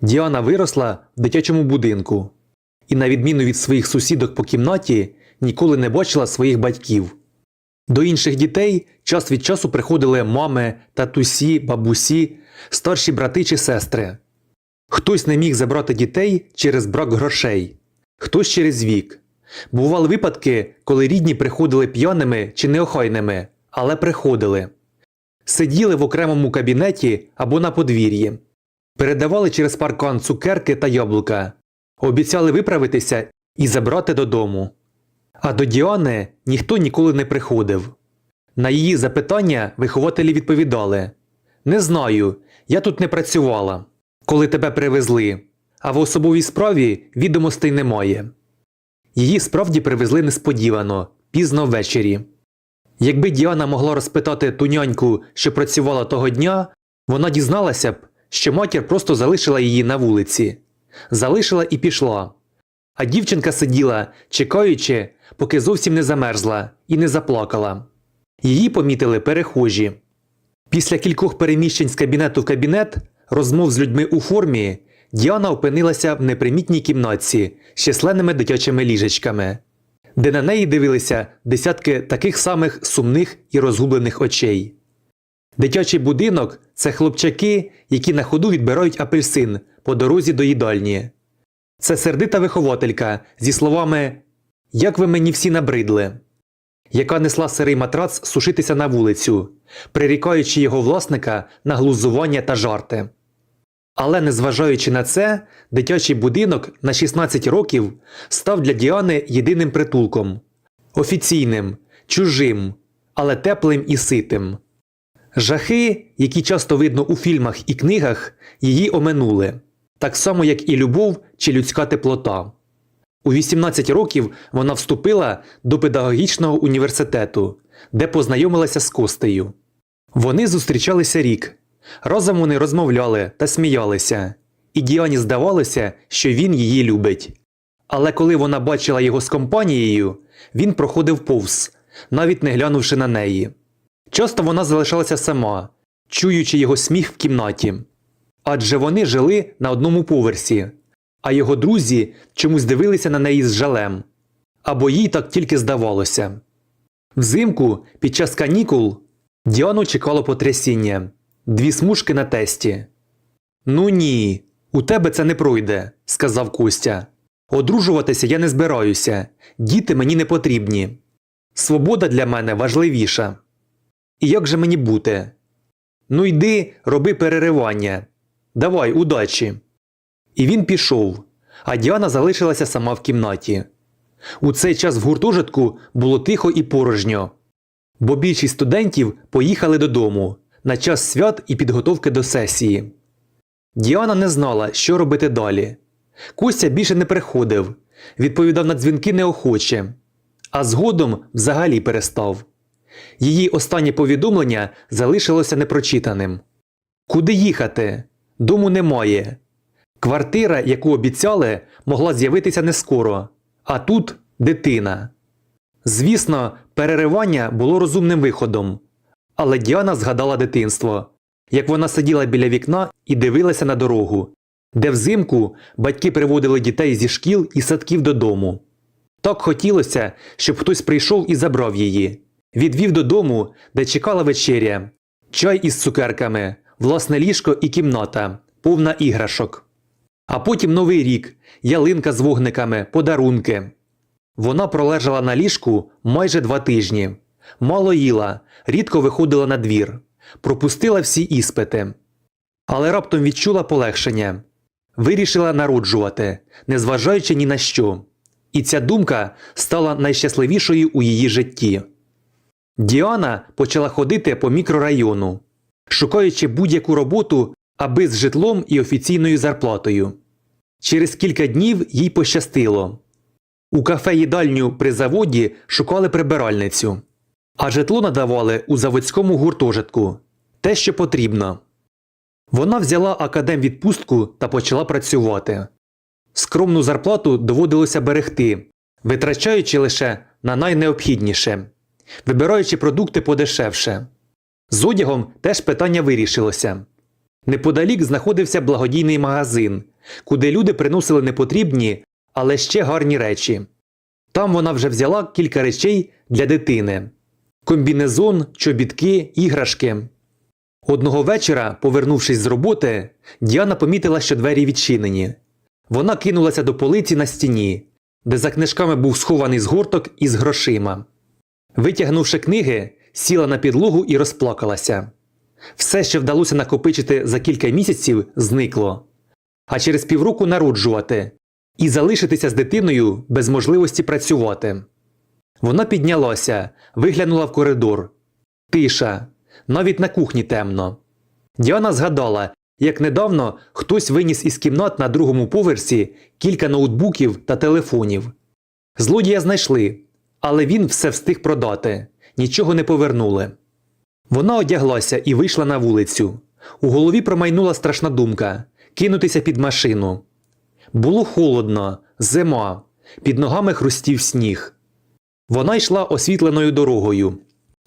Діана виросла в дитячому будинку і, на відміну від своїх сусідок по кімнаті, ніколи не бачила своїх батьків. До інших дітей час від часу приходили мами, татусі, бабусі, старші брати чи сестри. Хтось не міг забрати дітей через брак грошей, хтось через вік. Бували випадки, коли рідні приходили п'яними чи неохайними, але приходили. Сиділи в окремому кабінеті або на подвір'ї, передавали через паркан цукерки та яблука, обіцяли виправитися і забрати додому. А до Діани ніхто ніколи не приходив. На її запитання вихователі відповідали: Не знаю, я тут не працювала, коли тебе привезли, а в особовій справі відомостей немає. Її справді привезли несподівано, пізно ввечері. Якби Діана могла розпитати ту няньку, що працювала того дня, вона дізналася б, що матір просто залишила її на вулиці. Залишила і пішла. А дівчинка сиділа, чекаючи, поки зовсім не замерзла і не заплакала. Її помітили перехожі. Після кількох переміщень з кабінету в кабінет, розмов з людьми у формі, Діана опинилася в непримітній кімнатці з численними дитячими ліжечками, де на неї дивилися десятки таких самих сумних і розгублених очей. Дитячий будинок це хлопчаки, які на ходу відбирають апельсин по дорозі до їдальні. Це сердита вихователька зі словами Як ви мені всі набридли, яка несла сирий матрац сушитися на вулицю, прирікаючи його власника на глузування та жарти. Але незважаючи на це, дитячий будинок на 16 років став для Діани єдиним притулком офіційним, чужим, але теплим і ситим. Жахи, які часто видно у фільмах і книгах, її оминули, так само як і любов чи людська теплота. У 18 років вона вступила до педагогічного університету, де познайомилася з Костею. Вони зустрічалися рік. Разом вони розмовляли та сміялися, і Діані здавалося, що він її любить. Але коли вона бачила його з компанією, він проходив повз, навіть не глянувши на неї. Часто вона залишалася сама, чуючи його сміх в кімнаті. Адже вони жили на одному поверсі, а його друзі чомусь дивилися на неї з жалем. Або їй так тільки здавалося. Взимку, під час канікул, Діану чекало потрясіння дві смужки на тесті. Ну ні, у тебе це не пройде, сказав Костя. Одружуватися я не збираюся, діти мені не потрібні. Свобода для мене важливіша. І як же мені бути? Ну йди, роби переривання. Давай, удачі. І він пішов, а Діана залишилася сама в кімнаті. У цей час в гуртожитку було тихо і порожньо, бо більшість студентів поїхали додому на час свят і підготовки до сесії. Діана не знала, що робити далі. Костя більше не приходив, відповідав на дзвінки неохоче, а згодом взагалі перестав. Її останнє повідомлення залишилося непрочитаним. Куди їхати? Дому немає. Квартира, яку обіцяли, могла з'явитися не скоро, а тут дитина. Звісно, переривання було розумним виходом. Але Діана згадала дитинство, як вона сиділа біля вікна і дивилася на дорогу, де взимку батьки приводили дітей зі шкіл і садків додому. Так хотілося, щоб хтось прийшов і забрав її, відвів додому, де чекала вечеря, чай із цукерками, власне ліжко і кімната, повна іграшок. А потім новий рік, ялинка з вогниками, подарунки. Вона пролежала на ліжку майже два тижні. Мало їла, рідко виходила на двір, пропустила всі іспити. Але раптом відчула полегшення. Вирішила народжувати, незважаючи ні на що. І ця думка стала найщасливішою у її житті. Діана почала ходити по мікрорайону, шукаючи будь-яку роботу, аби з житлом і офіційною зарплатою. Через кілька днів їй пощастило. У кафе їдальню при заводі шукали прибиральницю, а житло надавали у заводському гуртожитку те, що потрібно. Вона взяла академвідпустку та почала працювати. Скромну зарплату доводилося берегти, витрачаючи лише на найнеобхідніше, вибираючи продукти подешевше. З одягом теж питання вирішилося. Неподалік знаходився благодійний магазин, куди люди приносили непотрібні, але ще гарні речі. Там вона вже взяла кілька речей для дитини: комбінезон, чобітки, іграшки. Одного вечора, повернувшись з роботи, Діана помітила, що двері відчинені. Вона кинулася до полиці на стіні, де за книжками був схований згорток із грошима. Витягнувши книги, сіла на підлогу і розплакалася. Все, що вдалося накопичити за кілька місяців, зникло, а через півроку народжувати і залишитися з дитиною без можливості працювати. Вона піднялася, виглянула в коридор. Тиша, навіть на кухні темно. Діана згадала, як недавно хтось виніс із кімнат на другому поверсі кілька ноутбуків та телефонів. Злодія знайшли, але він все встиг продати, нічого не повернули. Вона одяглася і вийшла на вулицю. У голові промайнула страшна думка кинутися під машину. Було холодно, зима, під ногами хрустів сніг. Вона йшла освітленою дорогою,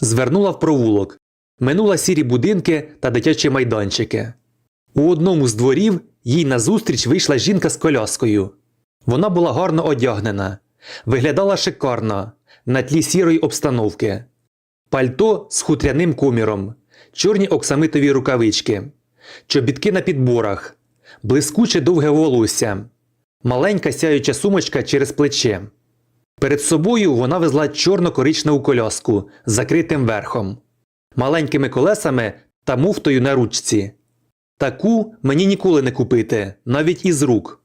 звернула в провулок, минула сірі будинки та дитячі майданчики. У одному з дворів їй назустріч вийшла жінка з коляскою. Вона була гарно одягнена, виглядала шикарно на тлі сірої обстановки. Пальто з хутряним коміром, чорні оксамитові рукавички, чобітки на підборах, блискуче довге волосся, маленька сяюча сумочка через плече. Перед собою вона везла чорно-коричневу коляску з закритим верхом, маленькими колесами та муфтою на ручці. Таку мені ніколи не купити, навіть із рук,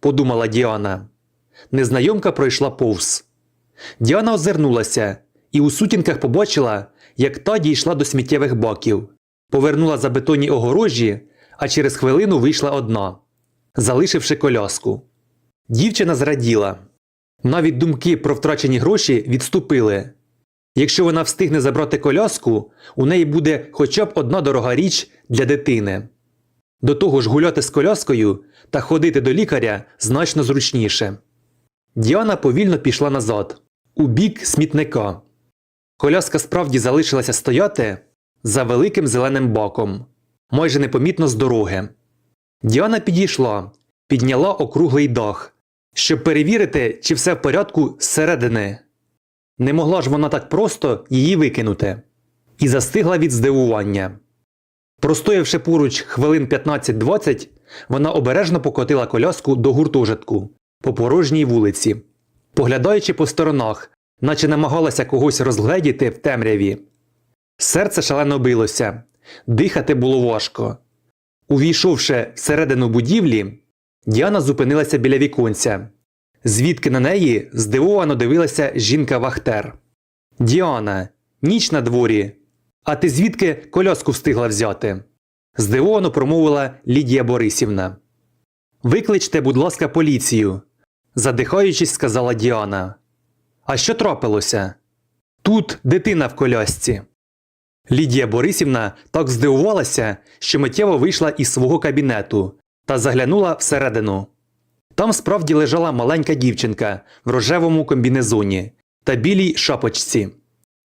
подумала Діана. Незнайомка пройшла повз. Діана озирнулася і у сутінках побачила, як та дійшла до сміттєвих баків, повернула за бетонні огорожі, а через хвилину вийшла одна, залишивши коляску. Дівчина зраділа. Навіть думки про втрачені гроші відступили. Якщо вона встигне забрати коляску, у неї буде хоча б одна дорога річ для дитини. До того ж, гуляти з коляскою та ходити до лікаря значно зручніше. Діана повільно пішла назад, у бік смітника. Коляска справді залишилася стояти за великим зеленим баком, майже непомітно з дороги. Діана підійшла, підняла округлий дах, щоб перевірити, чи все в порядку зсередини. Не могла ж вона так просто її викинути, і застигла від здивування. Простоявши поруч хвилин 15-20, вона обережно покотила коляску до гуртожитку по порожній вулиці, поглядаючи по сторонах, наче намагалася когось розгледіти в темряві. Серце шалено билося, дихати було важко. Увійшовши всередину будівлі, Діана зупинилася біля віконця, звідки на неї здивовано дивилася жінка-вахтер. Діана, ніч на дворі. А ти звідки коляску встигла взяти? здивовано промовила Лідія Борисівна. Викличте, будь ласка, поліцію, задихаючись, сказала Діана. А що трапилося? Тут дитина в колясці. Лідія Борисівна так здивувалася, що миттєво вийшла із свого кабінету та заглянула всередину. Там справді лежала маленька дівчинка в рожевому комбінезоні та білій шапочці.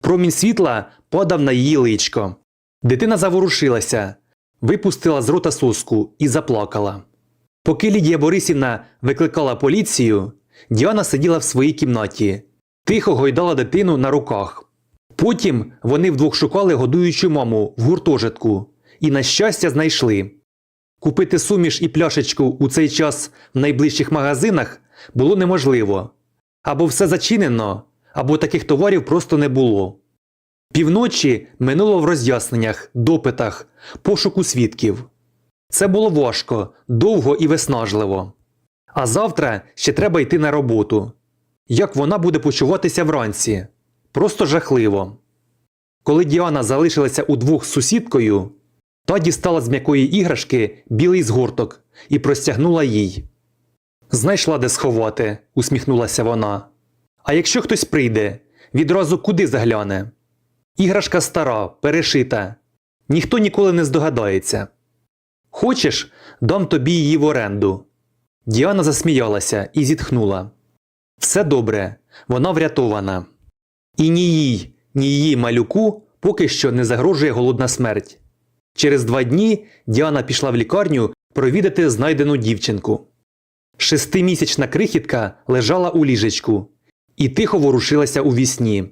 Промінь світла падав на її личко. Дитина заворушилася, випустила з рота соску і заплакала. Поки Лідія Борисівна викликала поліцію, Діана сиділа в своїй кімнаті, тихо гойдала дитину на руках. Потім вони вдвох шукали годуючу маму в гуртожитку і, на щастя, знайшли. Купити суміш і пляшечку у цей час в найближчих магазинах було неможливо. Або все зачинено, або таких товарів просто не було. Півночі минуло в роз'ясненнях, допитах, пошуку свідків. Це було важко, довго і виснажливо. А завтра ще треба йти на роботу. Як вона буде почуватися вранці? Просто жахливо. Коли Діана залишилася удвох з сусідкою, та дістала з м'якої іграшки білий згорток і простягнула їй. Знайшла де сховати, усміхнулася вона. А якщо хтось прийде, відразу куди загляне? Іграшка стара, перешита. Ніхто ніколи не здогадається. Хочеш, дам тобі її в оренду. Діана засміялася і зітхнула. Все добре, вона врятована. І ні їй, ні її малюку поки що не загрожує голодна смерть. Через два дні Діана пішла в лікарню провідати знайдену дівчинку. Шестимісячна крихітка лежала у ліжечку і тихо ворушилася у вісні.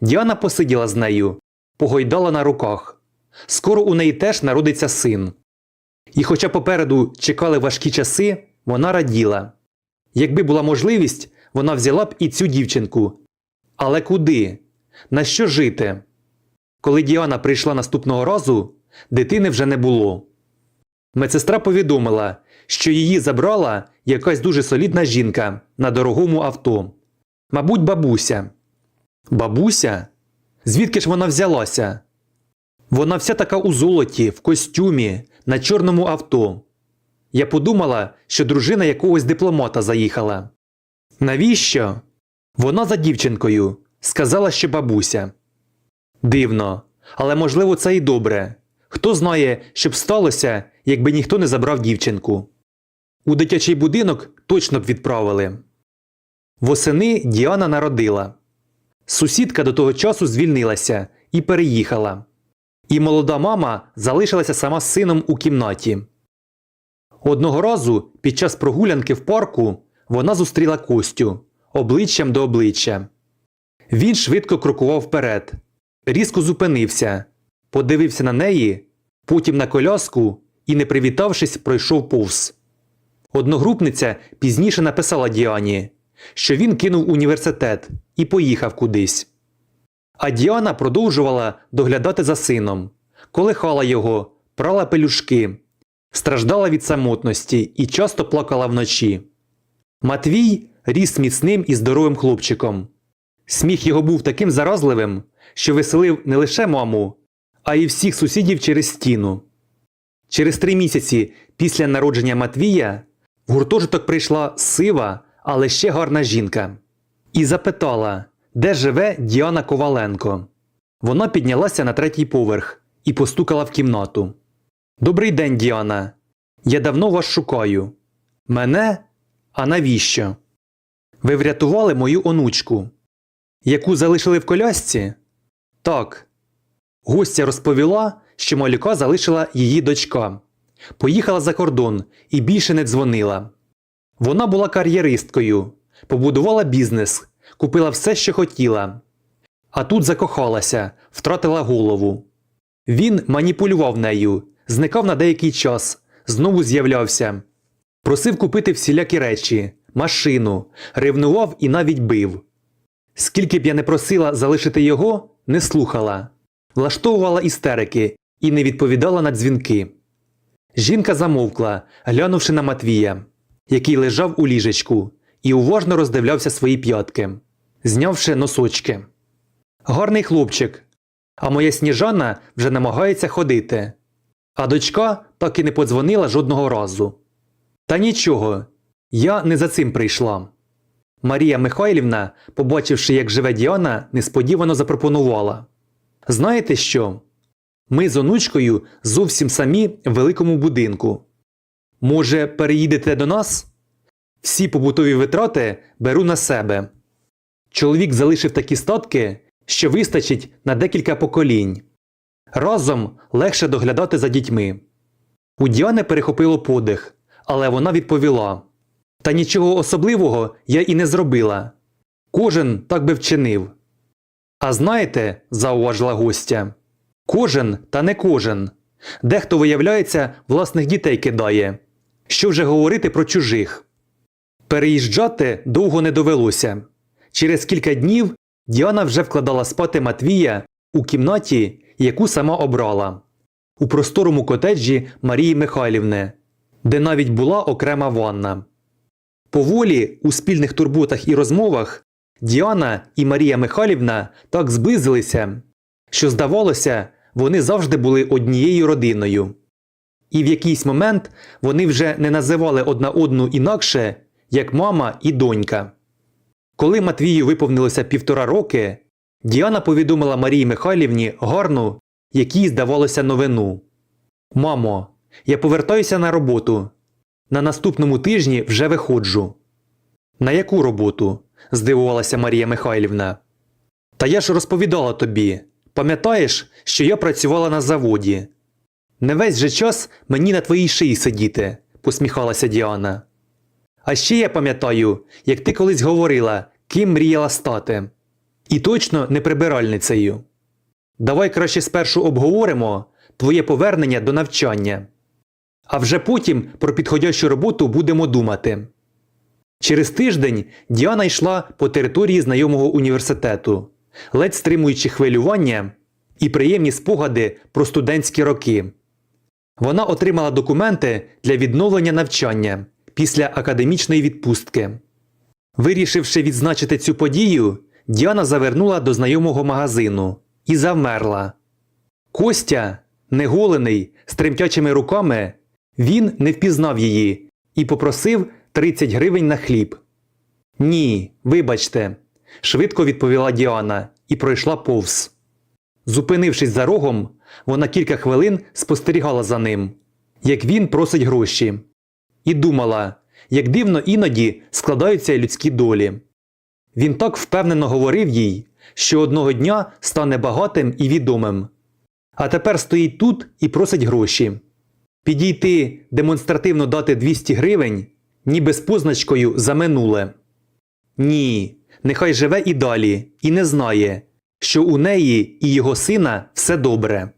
Діана посиділа з нею, погойдала на руках. Скоро у неї теж народиться син. І хоча попереду чекали важкі часи, вона раділа. Якби була можливість, вона взяла б і цю дівчинку. Але куди? На що жити? Коли Діана прийшла наступного разу, дитини вже не було. Медсестра повідомила, що її забрала якась дуже солідна жінка на дорогому авто. Мабуть, бабуся. Бабуся? Звідки ж вона взялася? Вона вся така у золоті, в костюмі, на чорному авто. Я подумала, що дружина якогось дипломата заїхала. Навіщо? Вона за дівчинкою сказала, що бабуся. Дивно, але можливо це і добре. Хто знає, що б сталося, якби ніхто не забрав дівчинку. У дитячий будинок точно б відправили. Восени Діана народила. Сусідка до того часу звільнилася і переїхала. І молода мама залишилася сама з сином у кімнаті. Одного разу під час прогулянки в парку вона зустріла Костю обличчям до обличчя. Він швидко крокував вперед, різко зупинився, подивився на неї, потім на коляску і, не привітавшись, пройшов повз. Одногрупниця пізніше написала Діані, що він кинув університет і поїхав кудись. А Діана продовжувала доглядати за сином, колихала його, прала пелюшки, страждала від самотності і часто плакала вночі. Матвій ріс міцним і здоровим хлопчиком. Сміх його був таким заразливим, що веселив не лише маму, а й всіх сусідів через стіну. Через три місяці після народження Матвія в гуртожиток прийшла сива, але ще гарна жінка, і запитала, де живе Діана Коваленко. Вона піднялася на третій поверх і постукала в кімнату. Добрий день, Діана. Я давно вас шукаю. Мене? А навіщо? Ви врятували мою онучку, яку залишили в колясці? Так. Гостя розповіла, що малюка залишила її дочка. Поїхала за кордон і більше не дзвонила. Вона була кар'єристкою, побудувала бізнес, купила все, що хотіла. А тут закохалася, втратила голову. Він маніпулював нею, зникав на деякий час, знову з'являвся. Просив купити всілякі речі, машину, ревнував і навіть бив. Скільки б я не просила залишити його, не слухала, влаштовувала істерики і не відповідала на дзвінки. Жінка замовкла, глянувши на Матвія, який лежав у ліжечку, і уважно роздивлявся свої п'ятки, знявши носочки. Гарний хлопчик. А моя сніжана вже намагається ходити. А дочка так і не подзвонила жодного разу. Та нічого, я не за цим прийшла. Марія Михайлівна, побачивши, як живе Діана, несподівано запропонувала Знаєте що? Ми з онучкою зовсім самі в великому будинку. Може, переїдете до нас? Всі побутові витрати беру на себе. Чоловік залишив такі статки, що вистачить на декілька поколінь. Разом легше доглядати за дітьми. У Діани перехопило подих, але вона відповіла Та нічого особливого я і не зробила. Кожен так би вчинив. А знаєте, зауважила гостя, кожен та не кожен. Дехто, виявляється, власних дітей кидає. Що вже говорити про чужих. Переїжджати довго не довелося. Через кілька днів Діана вже вкладала спати Матвія у кімнаті, яку сама обрала, у просторому котеджі Марії Михайлівни, де навіть була окрема ванна. Поволі у спільних турботах і розмовах Діана і Марія Михайлівна так зблизилися, що, здавалося, вони завжди були однією родиною. І в якийсь момент вони вже не називали одна одну інакше, як мама і донька. Коли Матвію виповнилося півтора роки, Діана повідомила Марії Михайлівні гарну, якій здавалося новину. Мамо, я повертаюся на роботу. На наступному тижні вже виходжу. На яку роботу? здивувалася Марія Михайлівна. Та я ж розповідала тобі. Пам'ятаєш, що я працювала на заводі? Не весь же час мені на твоїй шиї сидіти, посміхалася Діана. А ще я пам'ятаю, як ти колись говорила, ким мріяла стати. І точно не прибиральницею. Давай краще спершу обговоримо твоє повернення до навчання. А вже потім про підходящу роботу будемо думати. Через тиждень Діана йшла по території знайомого університету, ледь стримуючи хвилювання і приємні спогади про студентські роки. Вона отримала документи для відновлення навчання після академічної відпустки. Вирішивши відзначити цю подію, Діана завернула до знайомого магазину і завмерла. Костя, неголений, з тремтячими руками, він не впізнав її і попросив 30 гривень на хліб. Ні, вибачте, швидко відповіла Діана і пройшла повз. Зупинившись за рогом, вона кілька хвилин спостерігала за ним, як він просить гроші, і думала, як дивно іноді складаються людські долі. Він так впевнено говорив їй, що одного дня стане багатим і відомим. А тепер стоїть тут і просить гроші. Підійти, демонстративно дати 200 гривень, ніби з позначкою за минуле. Ні, нехай живе і далі, і не знає, що у неї і його сина все добре.